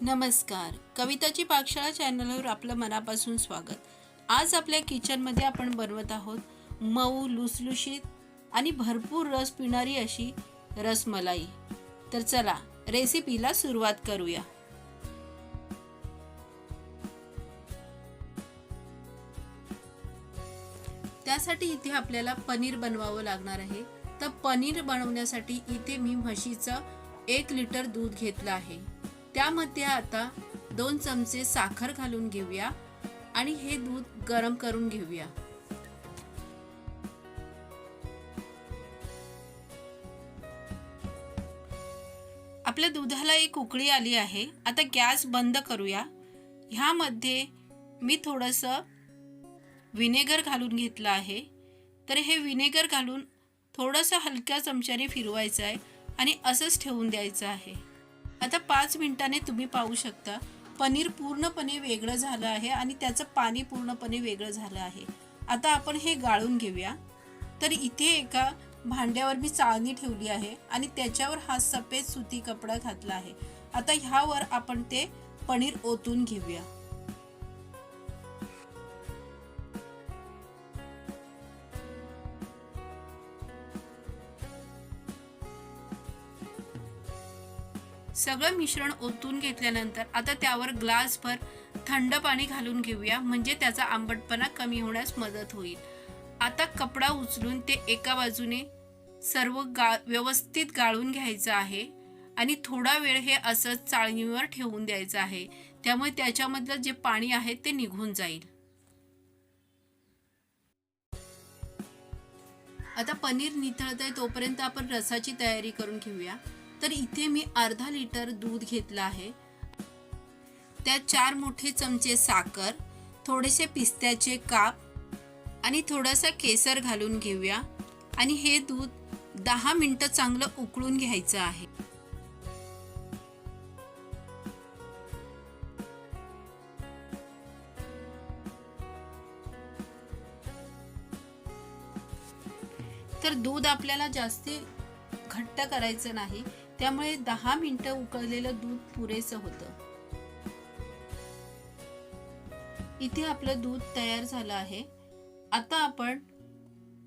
नमस्कार. कविताची पाकशाळा चॅनलवर आपलं मनापासून स्वागत. आज आपल्या किचनमध्ये आपण बनवत आहोत मऊ लुसलुशीत आणि भरपूर रस पिणारी अशी रसमलाई. तर चला रेसिपीला सुरुवात करूया. त्यासाठी इथे आपल्याला पनीर बनवावं लागणार आहे. तर पनीर बनवण्यासाठी इथे मी म्हशीचं एक लिटर दूध घेतलं आहे. त्यामध्ये आता दोन चमचे साखर घालून घेऊया आणि हे दूध गरम करून घेऊया. आपल्या दुधाला एक उकळी आली आहे. आता गॅस बंद करूया. ह्यामध्ये मी थोडंसं विनेगर घालून घेतलं आहे. तर हे विनेगर घालून थोडंसं हलक्या चमच्याने फिरवायचं आहे आणि असंच ठेवून द्यायचं आहे. आता पाच मिनिटाने तुम्ही पाहू शकता. पनीर पूर्णपणे वेगळं झालं आहे आणि त्याचं पाणी पूर्णपणे वेगळं झालं आहे. आता आपण हे गाळून घेऊया. तर इथे एका भांड्यावर मी चाळणी ठेवली आहे आणि त्याच्यावर हा सफेद सुती कपडा घातला आहे. आता ह्यावर आपण ते पनीर ओतून घेऊया. सगळं मिश्रण ओतून घेतल्यानंतर आता त्यावर ग्लासभर थंड पाणी घालून घेऊया म्हणजे त्याचा आंबटपणा कमी होण्यास मदत होईल. आता कपडा उचलून ते एका बाजूने सर्व गा व्यवस्थित गाळून घ्यायचं आहे आणि थोडा वेळ हे असंच चाळणीवर ठेवून द्यायचं आहे. त्यामुळे त्याच्यामधलं जे पाणी आहे ते निघून जाईल. आता पनीर निथळत आहे तोपर्यंत आपण रसाची तयारी करून घेऊया. तर इथे मी अर्धा लिटर दूध घेतलं आहे. त्यात चार मोठे चमचे साखर थोडेसे पिस्त्याचे काप आणि थोडासा केसर घालून घेऊया. आणि हे दूध दहा मिनटं चांगलं उकळून घ्यायचं आहे. तर दूध आपल्याला जास्ती घट्ट करायचं नाही त्यामुळे दहा मिनिटं उकळलेलं दूध पुरेसं होतं. इथे आपलं दूध तयार झालं आहे. आता आपण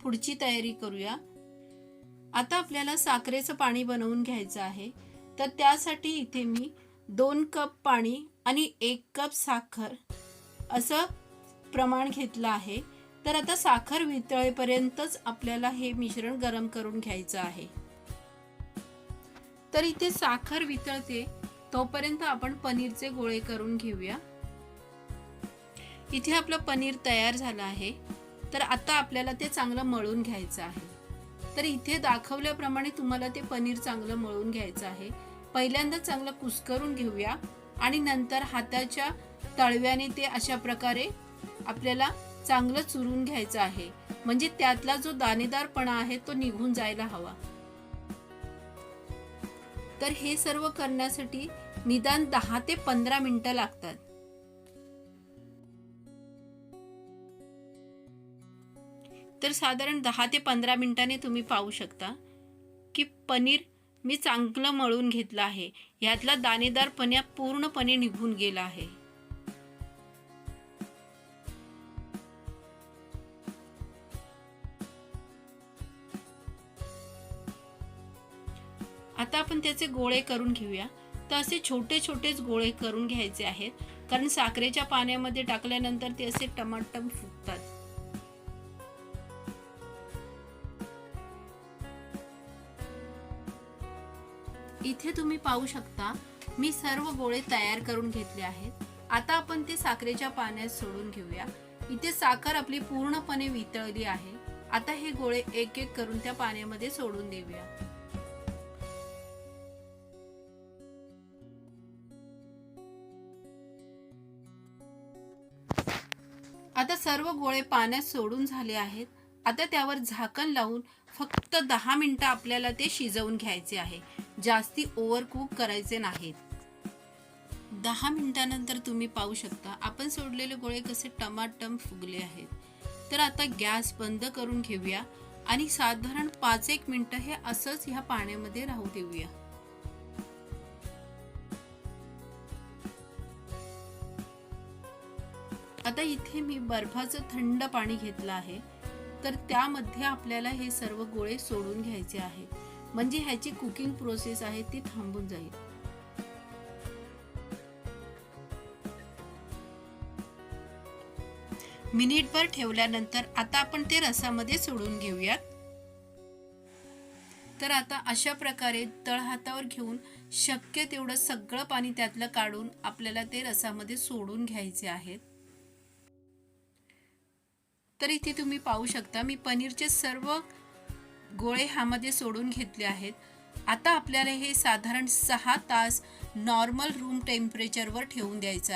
पुढची तयारी करूया. आता आपल्याला साखरेचं पाणी बनवून घ्यायचं आहे. तर त्यासाठी इथे मी दोन कप पाणी आणि एक कप साखर असं प्रमाण घेतलं आहे. तर आता साखर वितळेपर्यंतच आपल्याला हे मिश्रण गरम करून घ्यायचं आहे. तर इथे साखर वितळते तोपर्यंत आपण पनीरचे गोळे करून घेऊया. इथे आपलं पनीर तयार झालं आहे तर आता आपल्याला ते चांगलं मळून घ्यायचं आहे. तर इथे दाखवल्याप्रमाणे तुम्हाला ते पनीर चांगलं मळून घ्यायचं आहे. पहिल्यांदा चांगलं कुस्करून घेऊया आणि नंतर हाताच्या तळव्याने ते अशा प्रकारे आपल्याला चांगलं चुरून घ्यायचं आहे. म्हणजे त्यातला जो दाणेदारपणा आहे तो निघून जायला हवा. तर हे सर्व करण्यासाठी निदान दहा ते पंधरा मिनटं लागतात. तर साधारण दहा ते पंधरा मिनटाने तुम्ही पाहू शकता की पनीर मी चांगलं मळून घेतलं आहे. यातला दाणेदारपणा पूर्णपणे निघून गेला आहे. आता आपण त्याचे गोळे करून घेऊया. तर असे छोटे छोटेच गोळे करून घ्यायचे आहेत. कारण साखरेच्या पाण्यामध्ये टाकल्यानंतर ते असे टमाटम फुगतात इथे तुम्ही पाहू शकता मी सर्व गोळे तयार करून घेतले आहेत. आता आपण ते साखरेच्या पाण्यात सोडून घेऊया. इथे साखर आपली पूर्णपणे वितळली आहे. आता हे गोळे एक एक करून त्या पाण्यामध्ये सोडून देऊया. आता सर्व गोळे पाण्यात सोडून झाले आहेत. आता त्यावर झाकण लावून फक्त दहा मिनटं आपल्याला ते शिजवून घ्यायचे आहे. जास्ती ओव्हरकुक करायचे नाहीत. दहा मिनिटानंतर तुम्ही पाहू शकता आपण सोडलेले गोळे कसे टमाटम फुगले आहेत. तर आता गॅस बंद करून घेऊया आणि साधारण पाच एक मिनटं हे असंच ह्या पाण्यामध्ये राहू देऊया. आता इथे मी बर्फाचं थंड पाणी घेतलं आहे तर त्यामध्ये आपल्याला हे सर्व गोळे सोडून घ्यायचे आहेत म्हणजे ह्याची कुकिंग प्रोसेस आहे ती थांबून जाईल. मिनिटभर ठेवल्यानंतर आता आपण ते रसामध्ये सोडून घेऊयात. तर आता अशा प्रकारे तळहातावर घेऊन शक्य तेवढं सगळं पाणी त्यातलं काढून आपल्याला ते रसामध्ये सोडून घ्यायचे आहेत. तर इथे तुम्ही पाहू शकता. मी पनीरचे सर्व गोळे ह्यामध्ये सोडून घेतले आहेत. आता आपल्याला हे साधारण सहा तास नॉर्मल रूम टेम्परेचरवर ठेवून द्यायचं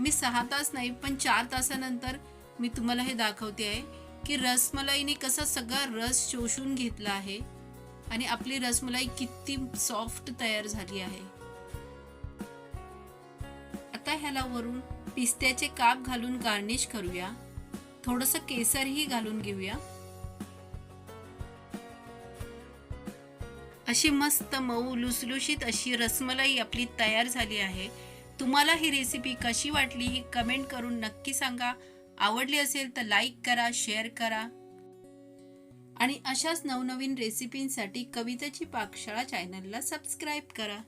मी सहा तास नाही पण चार तासानंतर मी तुम्हाला हे दाखवते आहे की रसमलाईने कसा सगळा रस शोषून घेतला आहे आणि आपली रसमलाई किती सॉफ्ट तयार झाली आहे. आता ह्याला वरून पिस्त्याचे काप घालून गार्निश करूया. थोडस केसरही घालून घेऊया. अशी मस्त मऊ लुसलुशीत अशी रसमलाई आपली तयार झाली आहे. तुम्हाला ही रेसिपी कशी वाटली ही कमेंट करून नक्की सांगा. आवडली असेल तर लाईक करा शेअर करा. आणि अशाच नवनवीन रेसिपींसाठी कविताची पाकशाळा चॅनलला सबस्क्राईब करा.